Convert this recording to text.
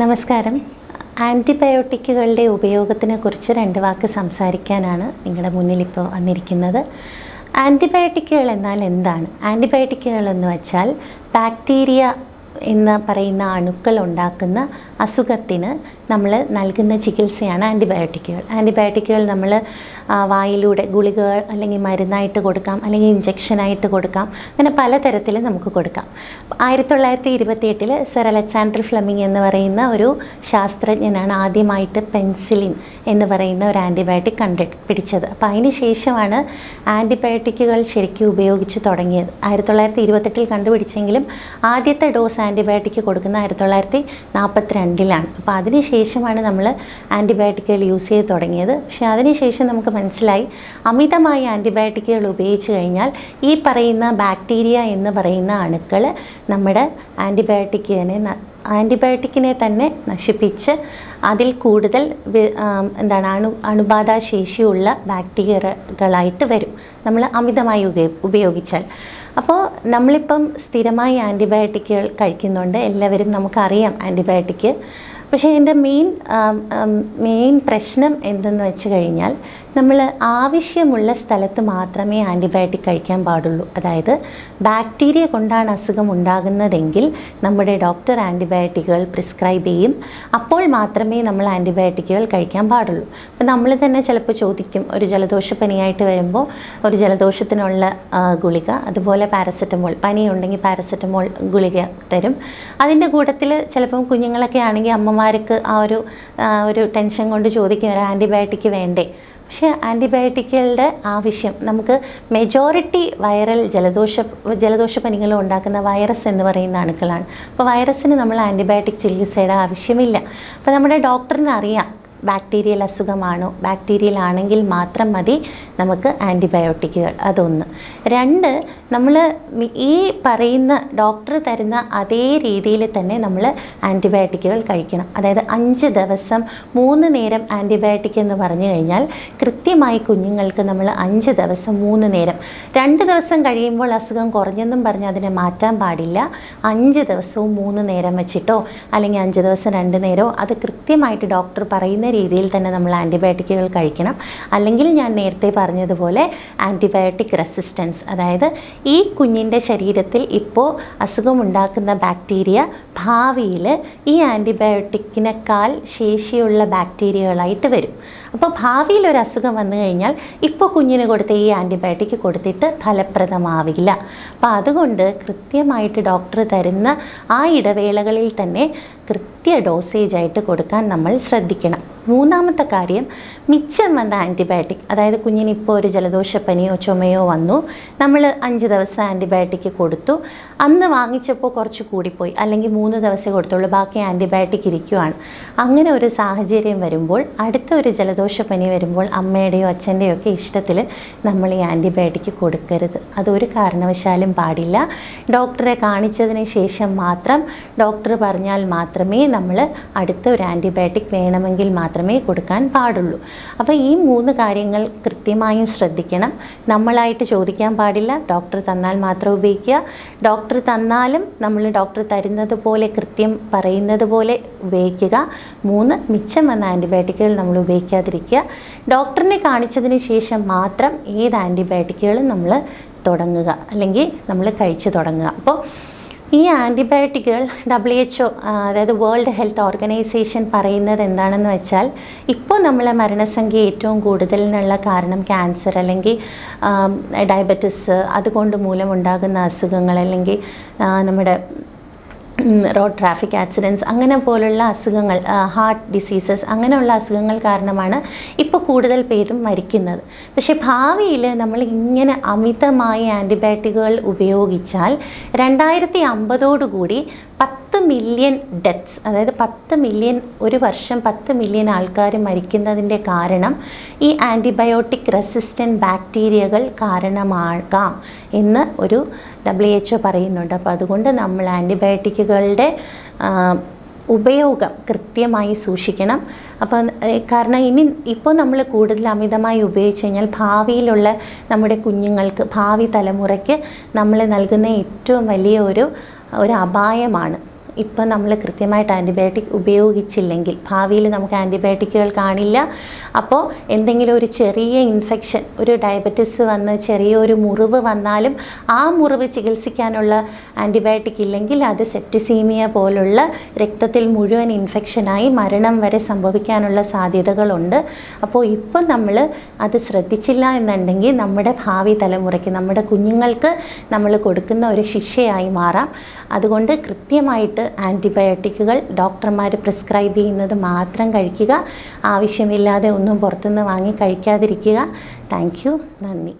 നമസ്കാരം. ആന്റിബയോട്ടിക്കുകളുടെ ഉപയോഗത്തിനെ കുറിച്ച് രണ്ട് വാക്ക് സംസാരിക്കാനാണ് നിങ്ങളുടെ മുന്നിൽ ഇപ്പോൾ വന്നിരിക്കുന്നത്. ആന്റിബയോട്ടിക്കുകൾ എന്നാൽ എന്താണ്? ആന്റിബയോട്ടിക്കുകൾ എന്ന് വെച്ചാൽ ബാക്ടീരിയ എന്ന് പറയുന്ന അണുക്കൾ ഉണ്ടാക്കുന്ന അസുഖത്തിന് നമ്മൾ നൽകുന്ന ചികിത്സയാണ് ആന്റിബയോട്ടിക്കുകൾ ആന്റിബയോട്ടിക്കുകൾ നമ്മൾ വായിലൂടെ ഗുളികകൾ അല്ലെങ്കിൽ മരുന്നായിട്ട് കൊടുക്കാം അല്ലെങ്കിൽ ഇഞ്ചക്ഷനായിട്ട് കൊടുക്കാം അങ്ങനെ പലതരത്തിൽ നമുക്ക് കൊടുക്കാം. ആയിരത്തി തൊള്ളായിരത്തി ഇരുപത്തി എട്ടിൽ സർ അലക്സാണ്ടർ ഫ്ലമിംഗ് എന്ന് പറയുന്ന ഒരു ശാസ്ത്രജ്ഞനാണ് ആദ്യമായിട്ട് പെൻസിലിൻ എന്ന് പറയുന്ന ഒരു ആന്റിബയോട്ടിക് കണ്ടുപിടിച്ചത്. അപ്പോൾ അതിന് ശേഷമാണ് ആന്റിബയോട്ടിക്കുകൾ ശരിക്കും ഉപയോഗിച്ച് തുടങ്ങിയത്. ആയിരത്തി തൊള്ളായിരത്തി ഇരുപത്തെട്ടിൽ കണ്ടുപിടിച്ചെങ്കിലും ആദ്യത്തെ ഡോസ് ആന്റിബയോട്ടിക് കൊടുക്കുന്ന ആയിരത്തി തൊള്ളായിരത്തി നാൽപ്പത്തി രണ്ടിലാണ് അപ്പോൾ അതിന് ശേഷമാണ് നമ്മൾ ആന്റിബയോട്ടിക്കുകൾ യൂസ് ചെയ്ത് തുടങ്ങിയത്. പക്ഷേ അതിനുശേഷം നമുക്ക് മനസ്സിലായി അമിതമായി ആന്റിബയോട്ടിക്കുകൾ ഉപയോഗിച്ച് കഴിഞ്ഞാൽ ഈ പറയുന്ന ബാക്ടീരിയ എന്ന് പറയുന്ന അണുക്കൾ നമ്മുടെ ആന്റിബയോട്ടിക്കിനെ ആന്റിബയോട്ടിക്കിനെ തന്നെ നശിപ്പിച്ച് അതിൽ കൂടുതൽ എന്താണ് അണു അണുബാധ ശേഷിയുള്ള ബാക്ടീരിയകളായിട്ട് വരും. നമ്മൾ അമിതമായി ഉപയോ- ഉപയോഗിച്ചാൽ. അപ്പോൾ നമ്മളിപ്പം സ്ഥിരമായി ആന്റിബയോട്ടിക്കുകൾ കഴിക്കുന്നുണ്ട്. എല്ലാവരും നമുക്കറിയാം ആന്റിബയോട്ടിക്ക്. പക്ഷേ ഇതിന്റെ മെയിൻ മെയിൻ പ്രശ്നം എന്തെന്ന് വെച്ച് കഴിഞ്ഞാൽ നമ്മൾ ആവശ്യമുള്ള സ്ഥലത്ത് മാത്രമേ ആന്റിബയോട്ടിക് കഴിക്കാൻ പാടുള്ളൂ. അതായത് ബാക്ടീരിയ കൊണ്ടാണ് അസുഖം ഉണ്ടാകുന്നതെങ്കിൽ നമ്മുടെ ഡോക്ടർ ആന്റിബയോട്ടിക്കുകൾ പ്രിസ്ക്രൈബ് ചെയ്യും. അപ്പോൾ മാത്രമേ നമ്മൾ ആന്റിബയോട്ടിക്കുകൾ കഴിക്കാൻ പാടുള്ളൂ. അപ്പോൾ നമ്മൾ തന്നെ ചിലപ്പോൾ ചോദിക്കും ഒരു ജലദോഷപ്പനിയായിട്ട് വരുമ്പോൾ ഒരു ജലദോഷത്തിനുള്ള ഗുളിക അതുപോലെ പാരസെറ്റമോൾ പനിയുണ്ടെങ്കിൽ പാരസെറ്റമോൾ ഗുളിക തരും. അതിന്റെ കൂട്ടത്തിൽ ചിലപ്പം കുഞ്ഞുങ്ങളൊക്കെ ആണെങ്കിൽ അമ്മമാർക്ക് ആ ഒരു ഒരു ടെൻഷൻ കൊണ്ട് ചോദിക്കും ഒരു ആന്റിബയോട്ടിക് വേണ്ടേ? പക്ഷേ ആന്റിബയോട്ടിക്കുകളുടെ ആവശ്യം. നമുക്ക് മെജോറിറ്റി വൈറൽ ജലദോഷ ജലദോഷ പനികൾ ഉണ്ടാക്കുന്ന വൈറസ് എന്ന് പറയുന്ന അണുക്കളാണ്. അപ്പോൾ വൈറസിന് നമ്മൾ ആന്റിബയോട്ടിക് ചികിത്സയുടെ ആവശ്യമില്ല. അപ്പോൾ നമ്മുടെ ഡോക്ടറിന് അറിയാം ബാക്ടീരിയൽ അസുഖമാണോ? ബാക്ടീരിയൽ ആണെങ്കിൽ മാത്രം മതി നമുക്ക് ആന്റിബയോട്ടിക്കുകൾ അതൊന്ന്. രണ്ട് നമ്മൾ ഈ പറയുന്ന ഡോക്ടർ തരുന്ന അതേ രീതിയിൽ തന്നെ നമ്മൾ ആന്റിബയോട്ടിക്കുകൾ കഴിക്കണം. അതായത് അഞ്ച് ദിവസം മൂന്ന് നേരം ആന്റിബയോട്ടിക് എന്ന് പറഞ്ഞു കഴിഞ്ഞാൽ കൃത്യമായി കുഞ്ഞുങ്ങൾക്ക് നമ്മൾ അഞ്ച് ദിവസം മൂന്ന് നേരം. രണ്ട് ദിവസം കഴിയുമ്പോൾ അസുഖം കുറഞ്ഞെന്നും പറഞ്ഞ് അതിനെ മാറ്റാൻ പാടില്ല. അഞ്ച് ദിവസവും മൂന്ന് നേരം വെച്ചിട്ടോ അല്ലെങ്കിൽ അഞ്ച് ദിവസം രണ്ട് നേരമോ അത് കൃത്യമായിട്ട് ഡോക്ടർ പറയുന്ന രീതിയിൽ തന്നെ നമ്മൾ ആന്റിബയോട്ടിക്കുകൾ കഴിക്കണം. അല്ലെങ്കിൽ ഞാൻ നേരത്തെ പറഞ്ഞതുപോലെ ആന്റിബയോട്ടിക് റെസിസ്റ്റൻസ് അതായത് ഈ കുഞ്ഞിന്റെ ശരീരത്തിൽ ഇപ്പോൾ അസുഖമുണ്ടാക്കുന്ന ബാക്ടീരിയ ഭാവിയിൽ ഈ ആന്റിബയോട്ടിക്കിനേക്കാൾ ശേഷിയുള്ള ബാക്ടീരിയകളായിട്ട് വരും. അപ്പോൾ ഭാവിയിൽ ഒരു അസുഖം വന്നു കഴിഞ്ഞാൽ ഇപ്പോൾ കുഞ്ഞിന് കൊടുത്ത ഈ ആന്റിബയോട്ടിക് കൊടുത്തിട്ട് ഫലപ്രദമാവില്ല. അപ്പോൾ അതുകൊണ്ട് കൃത്യമായിട്ട് ഡോക്ടർ തരുന്ന ആ ഇടവേളകളിൽ തന്നെ കൃത്യ ഡോസേജായിട്ട് കൊടുക്കാൻ നമ്മൾ ശ്രദ്ധിക്കണം. മൂന്നാമത്തെ കാര്യം മിച്ചം വന്ന ആന്റിബയോട്ടിക് അതായത് കുഞ്ഞിന് ഇപ്പോൾ ഒരു ജലദോഷപ്പനിയോ ചുമയോ വന്നു നമ്മൾ അഞ്ച് ദിവസം ആന്റിബയോട്ടിക് കൊടുത്തു. അന്ന് വാങ്ങിച്ചപ്പോൾ കുറച്ച് കൂടിപ്പോയി അല്ലെങ്കിൽ മൂന്ന് ദിവസം കൊടുത്തുള്ളൂ ബാക്കി ആന്റിബയോട്ടിക് ഇരിക്കുവാണ്. അങ്ങനെ ഒരു സാഹചര്യം വരുമ്പോൾ അടുത്ത ഒരു ജലദോഷപ്പനി വരുമ്പോൾ അമ്മയുടെയോ അച്ഛന്റെയോ ഒക്കെ ഇഷ്ടത്തിൽ നമ്മൾ ഈ ആന്റിബയോട്ടിക് കൊടുക്കരുത്. അതൊരു കാരണവശാലും പാടില്ല. ഡോക്ടറെ കാണിച്ചതിന് ശേഷം മാത്രം ഡോക്ടർ പറഞ്ഞാൽ മാത്രമേ നമ്മൾ അടുത്ത ഒരു ആന്റിബയോട്ടിക് വേണമെങ്കിൽ മാത്രമേ കൊടുക്കാൻ പാടുള്ളൂ. അപ്പോൾ ഈ മൂന്ന് കാര്യങ്ങൾ കൃത്യമായും ശ്രദ്ധിക്കണം. നമ്മളായിട്ട് ചോദിക്കാൻ പാടില്ല. ഡോക്ടർ തന്നാൽ മാത്രം ഉപയോഗിക്കുക. ഡോക്ടർ തന്നാലും നമ്മൾ ഡോക്ടർ തരുന്നത് പോലെ കൃത്യം പറയുന്നത് പോലെ ഉപയോഗിക്കുക. മൂന്ന് മിച്ചം വന്ന ആന്റിബയോട്ടിക്കുകൾ നമ്മൾ ഉപയോഗിക്കാതിരിക്കുക. ഡോക്ടറിനെ കാണിച്ചതിന് ശേഷം മാത്രം ഏത് ആന്റിബയോട്ടിക്കുകളും നമ്മൾ തുടങ്ങുക. അല്ലെങ്കിൽ നമ്മൾ കഴിച്ചു തുടങ്ങുക. അപ്പോൾ ഈ ആന്റിബയോട്ടിക്കുകൾ ഡബ്ല്യു എച്ച് ഒ അതായത് വേൾഡ് ഹെൽത്ത് ഓർഗനൈസേഷൻ പറയുന്നത് എന്താണെന്ന് വെച്ചാൽ ഇപ്പോൾ നമ്മളെ മരണസംഖ്യ ഏറ്റവും കൂടുതലിനുള്ള കാരണം ക്യാൻസർ അല്ലെങ്കിൽ ഡയബറ്റിസ് അതുകൊണ്ട് മൂലമുണ്ടാകുന്ന അസുഖങ്ങൾ അല്ലെങ്കിൽ നമ്മുടെ റോഡ് ട്രാഫിക് ആക്സിഡന്റ്സ് അങ്ങനെ പോലുള്ള അസുഖങ്ങൾ ഹാർട്ട് ഡിസീസസ് അങ്ങനെയുള്ള അസുഖങ്ങൾ കാരണമാണ് ഇപ്പോൾ കൂടുതൽ പേരും മരിക്കുന്നത്. പക്ഷേ ഭാവിയിൽ നമ്മൾ ഇങ്ങനെ അമിതമായി ആന്റിബയോട്ടിക്കുകൾ ഉപയോഗിച്ചാൽ രണ്ടായിരത്തി അമ്പതോടുകൂടി പത്ത് മില്യൺ ഡെത്ത്സ് അതായത് പത്ത് മില്യൺ ഒരു വർഷം പത്ത് മില്യൺ ആൾക്കാർ മരിക്കുന്നതിന്റെ കാരണം ഈ ആന്റിബയോട്ടിക് റെസിസ്റ്റന്റ് ബാക്ടീരിയകൾ കാരണമാകാം എന്ന് ഒരു ഡബ്ല്യു എച്ച് ഒ പറയുന്നുണ്ട്. അപ്പോൾ അതുകൊണ്ട് നമ്മൾ ആന്റിബയോട്ടിക്കുകളുടെ ഉപയോഗം കൃത്യമായി സൂക്ഷിക്കണം. അപ്പം കാരണം ഇനി ഇപ്പോൾ നമ്മൾ കൂടുതൽ അമിതമായി ഉപയോഗിച്ച് കഴിഞ്ഞാൽ ഭാവിയിലുള്ള നമ്മുടെ കുഞ്ഞുങ്ങൾക്ക് ഭാവി തലമുറയ്ക്ക് നമ്മൾ നൽകുന്ന ഏറ്റവും വലിയ ഒരു ഒരു അപായമാണ്. ഇപ്പം നമ്മൾ കൃത്യമായിട്ട് ആന്റിബയോട്ടിക് ഉപയോഗിച്ചില്ലെങ്കിൽ ഭാവിയിൽ നമുക്ക് ആന്റിബയോട്ടിക്കുകൾ കാണില്ല. അപ്പോൾ എന്തെങ്കിലും ഒരു ചെറിയ ഇൻഫെക്ഷൻ ഒരു ഡയബറ്റിസ് വന്ന് ചെറിയൊരു മുറിവ് വന്നാലും ആ മുറിവ് ചികിത്സിക്കാനുള്ള ആന്റിബയോട്ടിക് ഇല്ലെങ്കിൽ അത് സെപ്റ്റിസീമിയ പോലുള്ള രക്തത്തിൽ മുഴുവൻ ഇൻഫെക്ഷനായി മരണം വരെ സംഭവിക്കാനുള്ള സാധ്യതകളുണ്ട്. അപ്പോൾ ഇപ്പം നമ്മൾ അത് ശ്രദ്ധിച്ചില്ല എന്നുണ്ടെങ്കിൽ നമ്മുടെ ഭാവി തലമുറയ്ക്ക് നമ്മുടെ കുഞ്ഞുങ്ങൾക്ക് നമ്മൾ കൊടുക്കുന്ന ഒരു ശിക്ഷയായി മാറാം. അതുകൊണ്ട് കൃത്യമായിട്ട് ആന്റിബയോട്ടിക്കുകൾ ഡോക്ടർമാർ പ്രിസ്ക്രൈബ് ചെയ്യുന്നത് മാത്രം കഴിക്കുക. ആവശ്യമില്ലാതെ ഒന്നും പുറത്തുനിന്ന് വാങ്ങി കഴിക്കാതിരിക്കുക. താങ്ക് നന്ദി.